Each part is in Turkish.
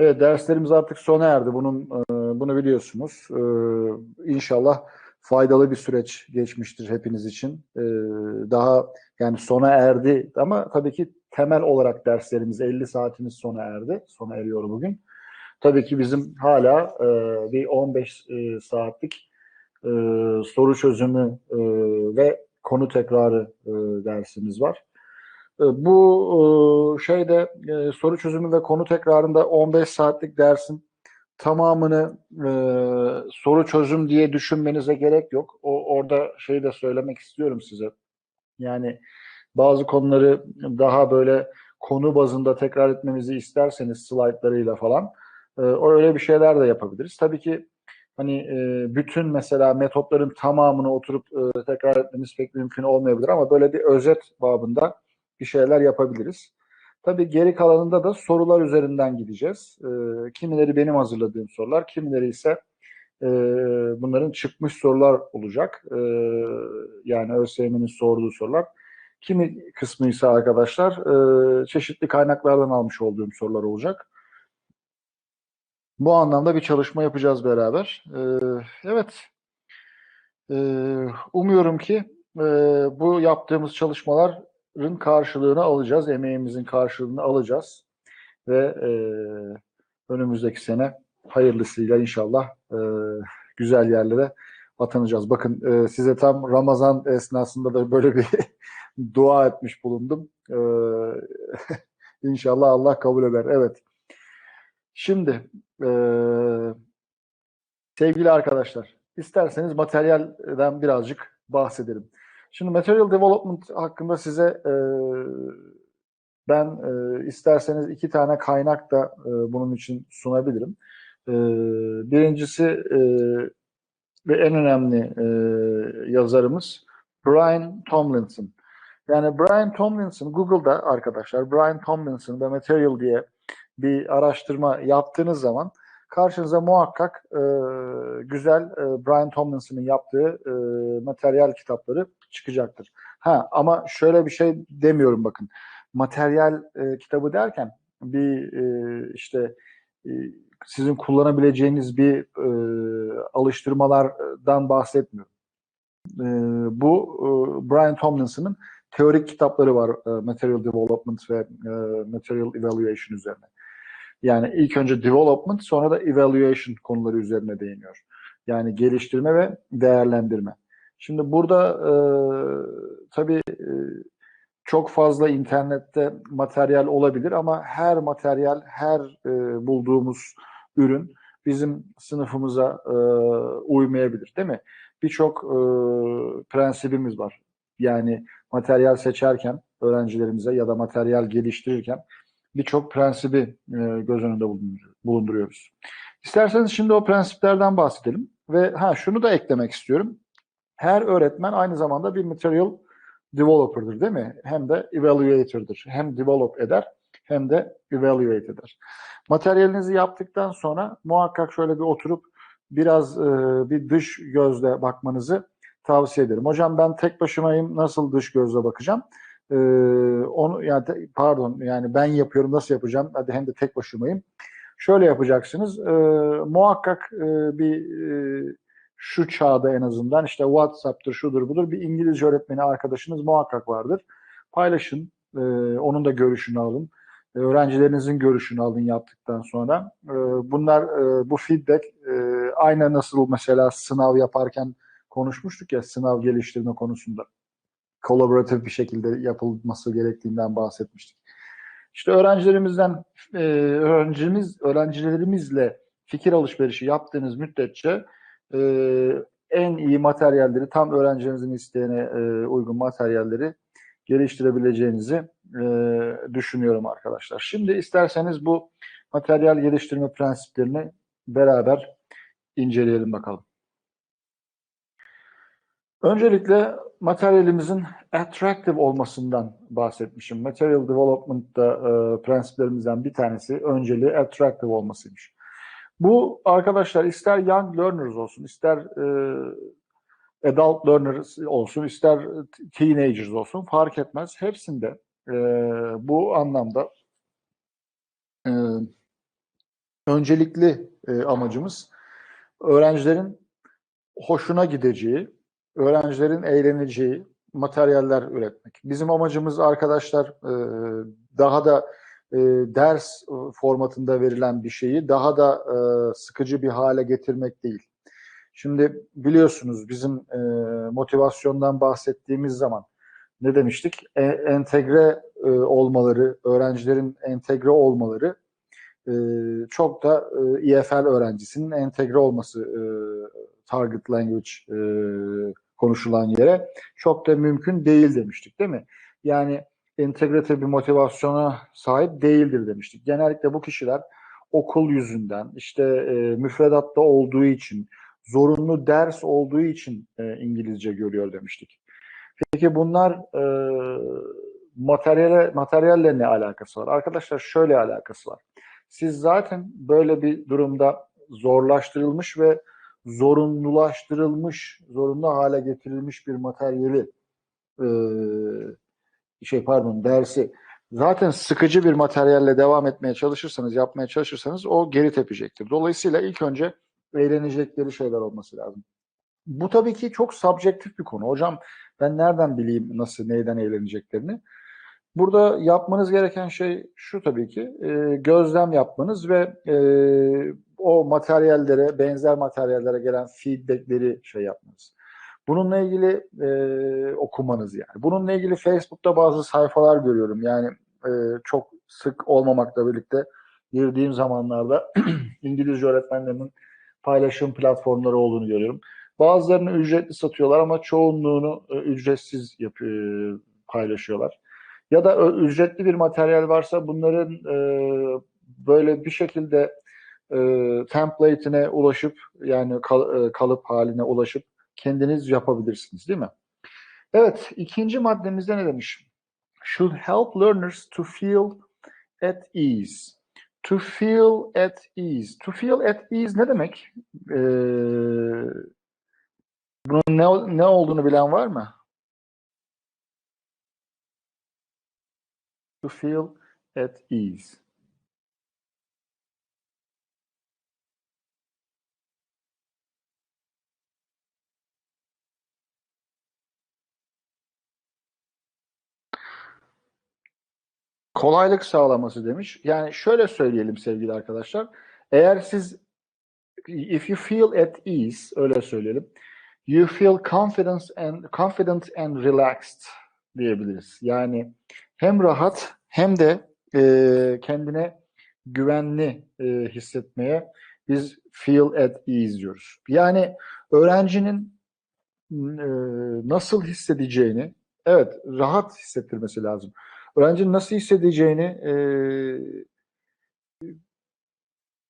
Evet derslerimiz artık sona erdi. Bunun e, bunu biliyorsunuz. E, İnşallah faydalı bir süreç geçmiştir hepiniz için. E, Daha yani sona erdi ama tabii ki temel olarak derslerimiz 50 saatimiz sona erdi. Sona eriyor bugün. Tabii ki bizim hala bir 15 e, saatlik soru çözümü ve konu tekrarı dersimiz var. E, Bu e, şeyde e, soru çözümü ve konu tekrarında 15 saatlik dersin tamamını soru çözüm diye düşünmenize gerek yok. O orada şeyi de söylemek istiyorum size. Yani bazı konuları daha böyle konu bazında tekrar etmemizi isterseniz slaytlarıyla falan e, öyle bir şeyler de yapabiliriz. Tabii ki hani bütün mesela metotların tamamını oturup tekrar etmeniz pek mümkün olmayabilir ama böyle bir özet babında bir şeyler yapabiliriz. Tabii geri kalanında da sorular üzerinden gideceğiz. E, kimileri benim hazırladığım sorular, kimileri ise e, bunların çıkmış sorular olacak. E, yani ÖSYM'nin sorduğu sorular. Kimi kısmı ise arkadaşlar e, çeşitli kaynaklardan almış olduğum sorular olacak. Bu anlamda bir çalışma yapacağız beraber. E, evet, e, umuyorum ki e, bu yaptığımız çalışmaların karşılığını alacağız, emeğimizin karşılığını alacağız ve e, önümüzdeki sene hayırlısıyla inşallah e, güzel yerlere atanacağız. Bakın e, size tam Ramazan esnasında da böyle bir dua etmiş bulundum. E, inşallah Allah kabul eder. Evet. Şimdi e, sevgili arkadaşlar, isterseniz materyalden birazcık bahsedelim. Şimdi material development hakkında size e, ben e, isterseniz iki tane kaynak da e, bunun için sunabilirim. E, birincisi e, ve en önemli e, yazarımız Brian Tomlinson. Yani Brian Tomlinson, Google'da arkadaşlar Brian Tomlinson ve Material diye bir araştırma yaptığınız zaman karşınıza muhakkak e, güzel e, Brian Tomlinson'ın yaptığı e, materyal kitapları çıkacaktır. Ha ama şöyle bir şey demiyorum bakın. Materyal e, kitabı derken bir e, işte e, sizin kullanabileceğiniz bir e, alıştırmalardan bahsetmiyorum. E, bu e, Brian Tomlinson'ın teorik kitapları var e, Material Development ve e, Material Evaluation üzerine. Yani ilk önce development sonra da evaluation konuları üzerine değiniyor. Yani geliştirme ve değerlendirme. Şimdi burada e, tabii e, çok fazla internette materyal olabilir ama her materyal, her e, bulduğumuz ürün bizim sınıfımıza e, uymayabilir değil mi? Birçok e, prensibimiz var. Yani materyal seçerken öğrencilerimize ya da materyal geliştirirken birçok prensibi e, göz önünde bulunduruyoruz. İsterseniz şimdi o prensiplerden bahsedelim ve ha şunu da eklemek istiyorum. Her öğretmen aynı zamanda bir material developer'dır değil mi? Hem de evaluator'dır. Hem develop eder hem de evaluate eder. Materyalinizi yaptıktan sonra muhakkak şöyle bir oturup biraz e, bir dış gözle bakmanızı tavsiye ederim. Hocam ben tek başımayım nasıl dış gözle bakacağım? Ee, onu yani pardon yani ben yapıyorum nasıl yapacağım? Hadi hem de tek başımayım. Şöyle yapacaksınız. E, muhakkak e, bir e, şu çağda en azından işte WhatsApp'tır, şudur budur bir İngilizce öğretmeni arkadaşınız muhakkak vardır. Paylaşın, e, onun da görüşünü alın. E, öğrencilerinizin görüşünü alın yaptıktan sonra. E, bunlar, e, bu feedback e, aynı nasıl mesela sınav yaparken konuşmuştuk ya sınav geliştirme konusunda. Kolaboratif bir şekilde yapılması gerektiğinden bahsetmiştik. İşte öğrencilerimizden, e, öğrencimiz, öğrencilerimizle fikir alışverişi yaptığınız müddetçe e, en iyi materyalleri, tam öğrencilerinizin isteğine e, uygun materyalleri geliştirebileceğinizi e, düşünüyorum arkadaşlar. Şimdi isterseniz bu materyal geliştirme prensiplerini beraber inceleyelim bakalım. Öncelikle materyalimizin attractive olmasından bahsetmişim. Material Development'da e, prensiplerimizden bir tanesi önceliği attractive olmasıymış. Bu arkadaşlar ister young learners olsun, ister e, adult learners olsun, ister teenagers olsun fark etmez. Hepsinde e, bu anlamda e, öncelikli e, amacımız öğrencilerin hoşuna gideceği, öğrencilerin eğleneceği materyaller üretmek. Bizim amacımız arkadaşlar e, daha da e, ders formatında verilen bir şeyi daha da e, sıkıcı bir hale getirmek değil. Şimdi biliyorsunuz bizim motivasyondan bahsettiğimiz zaman ne demiştik? E, entegre e, olmaları, öğrencilerin entegre olmaları e, çok da e, EFL öğrencisinin entegre olması e, target language e, konuşulan yere çok da mümkün değil demiştik değil mi? Yani entegratif bir motivasyona sahip değildir demiştik. Genellikle bu kişiler okul yüzünden, işte e, müfredatta olduğu için, zorunlu ders olduğu için e, İngilizce görüyor demiştik. Peki bunlar e, materyale, materyalle ne alakası var? Arkadaşlar şöyle alakası var. Siz zaten böyle bir durumda zorlaştırılmış ve zorunlulaştırılmış, zorunlu hale getirilmiş bir materyali e, şey pardon dersi zaten sıkıcı bir materyalle devam etmeye çalışırsanız, yapmaya çalışırsanız o geri tepecektir. Dolayısıyla ilk önce eğlenecekleri şeyler olması lazım. Bu tabii ki çok subjektif bir konu. Hocam ben nereden bileyim nasıl, neyden eğleneceklerini? Burada yapmanız gereken şey şu tabii ki e, gözlem yapmanız ve e, o materyallere, benzer materyallere gelen feedbackleri şey yapmanız. Bununla ilgili e, okumanız yani. Bununla ilgili Facebook'ta bazı sayfalar görüyorum. Yani e, çok sık olmamakla birlikte girdiğim zamanlarda İngilizce öğretmenlerinin paylaşım platformları olduğunu görüyorum. Bazılarını ücretli satıyorlar ama çoğunluğunu e, ücretsiz yapıyor, paylaşıyorlar. Ya da ücretli bir materyal varsa bunların e, böyle bir şekilde e, template'ine ulaşıp yani kal, e, kalıp haline ulaşıp kendiniz yapabilirsiniz değil mi? Evet, ikinci maddemizde ne demiş? Should help learners to feel at ease. To feel at ease. To feel at ease ne demek? Ee, bunun ne, ne olduğunu bilen var mı? To feel at ease. Kolaylık sağlaması demiş. Yani şöyle söyleyelim sevgili arkadaşlar. Eğer siz if you feel at ease öyle söyleyelim. You feel confidence and confident and relaxed diyebiliriz. Yani hem rahat hem de e, kendine güvenli e, hissetmeye biz feel at ease diyoruz. Yani öğrencinin e, nasıl hissedeceğini evet rahat hissettirmesi lazım öğrencinin nasıl hissedeceğini e,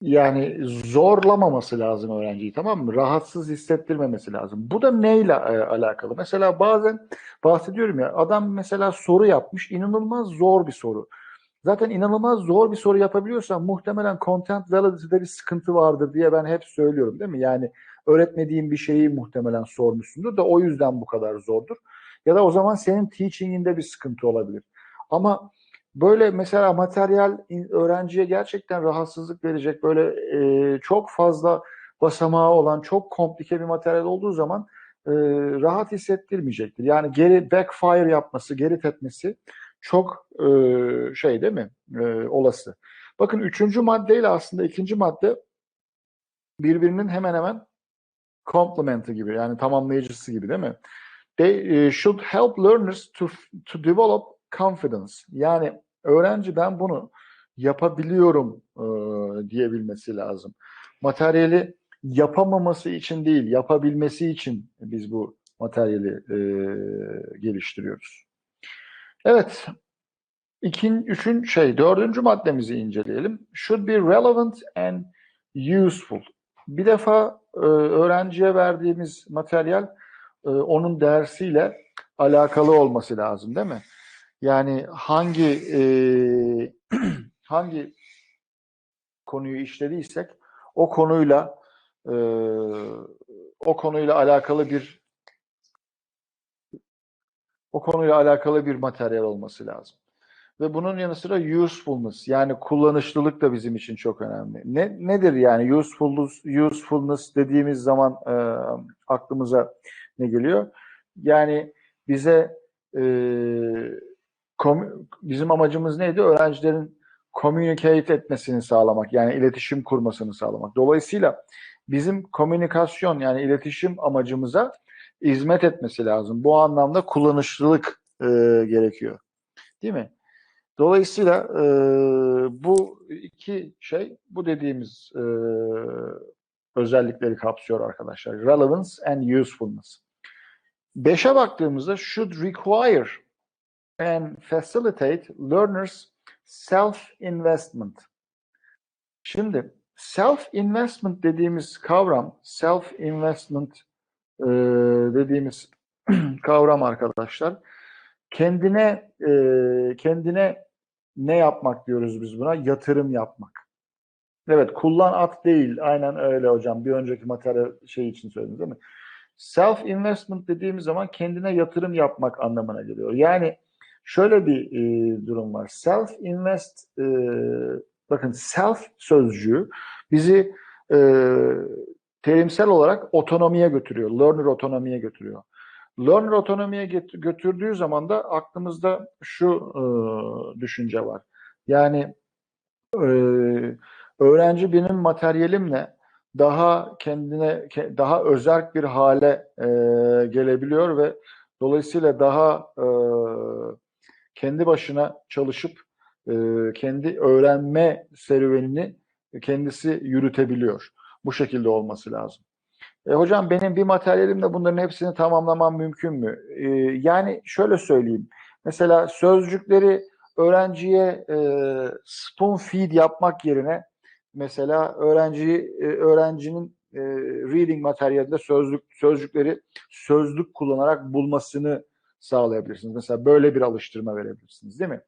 yani zorlamaması lazım öğrenciyi tamam mı? Rahatsız hissettirmemesi lazım. Bu da neyle e, alakalı? Mesela bazen bahsediyorum ya adam mesela soru yapmış inanılmaz zor bir soru. Zaten inanılmaz zor bir soru yapabiliyorsan muhtemelen content validity'de bir sıkıntı vardır diye ben hep söylüyorum değil mi? Yani öğretmediğin bir şeyi muhtemelen sormuşsundur da o yüzden bu kadar zordur. Ya da o zaman senin teaching'inde bir sıkıntı olabilir. Ama böyle mesela materyal öğrenciye gerçekten rahatsızlık verecek böyle e, çok fazla basamağı olan çok komplike bir materyal olduğu zaman e, rahat hissettirmeyecektir. Yani geri backfire yapması, geri tepmesi çok e, şey değil mi? E, olası. Bakın üçüncü maddeyle aslında ikinci madde birbirinin hemen hemen complement'i gibi yani tamamlayıcısı gibi değil mi? They should help learners to to develop confidence. Yani öğrenci ben bunu yapabiliyorum e, diyebilmesi lazım. Materyali yapamaması için değil, yapabilmesi için biz bu materyali e, geliştiriyoruz. Evet, İkin, üçün şey, dördüncü maddemizi inceleyelim. Should be relevant and useful. Bir defa e, öğrenciye verdiğimiz materyal e, onun dersiyle alakalı olması lazım değil mi? Yani hangi e, hangi konuyu işlediysek o konuyla e, o konuyla alakalı bir o konuyla alakalı bir materyal olması lazım. ve bunun yanı sıra usefulness yani kullanışlılık da bizim için çok önemli. Ne nedir yani usefulness usefulness dediğimiz zaman e, aklımıza ne geliyor? Yani bize e, bizim amacımız neydi? Öğrencilerin communicate etmesini sağlamak yani iletişim kurmasını sağlamak. Dolayısıyla bizim komünikasyon yani iletişim amacımıza hizmet etmesi lazım. Bu anlamda kullanışlılık e, gerekiyor. Değil mi? Dolayısıyla e, bu iki şey bu dediğimiz e, özellikleri kapsıyor arkadaşlar. Relevance and usefulness. Beşe baktığımızda should require and facilitate learners self-investment. Şimdi self-investment dediğimiz kavram, self-investment e, dediğimiz kavram arkadaşlar, kendine e, kendine ne yapmak diyoruz biz buna? Yatırım yapmak. Evet, kullan at değil. Aynen öyle hocam. Bir önceki materyal şey için söyledim değil mi? Self investment dediğimiz zaman kendine yatırım yapmak anlamına geliyor. Yani şöyle bir e, durum var. Self invest e, bakın self sözcüğü bizi e, terimsel olarak otonomiye götürüyor. Learner otonomiye götürüyor. Learner otonomiye götürdüğü zaman da aklımızda şu e, düşünce var. Yani e, öğrenci benim materyalimle daha kendine daha özerk bir hale e, gelebiliyor ve dolayısıyla daha e, kendi başına çalışıp e, kendi öğrenme serüvenini kendisi yürütebiliyor. Bu şekilde olması lazım. E, hocam benim bir materyalimle bunların hepsini tamamlamam mümkün mü? E, yani şöyle söyleyeyim. Mesela sözcükleri öğrenciye e, spoon feed yapmak yerine mesela öğrenciyi e, öğrencinin e, reading materyalinde sözlük sözcükleri sözlük kullanarak bulmasını sağlayabilirsiniz. Mesela böyle bir alıştırma verebilirsiniz değil mi?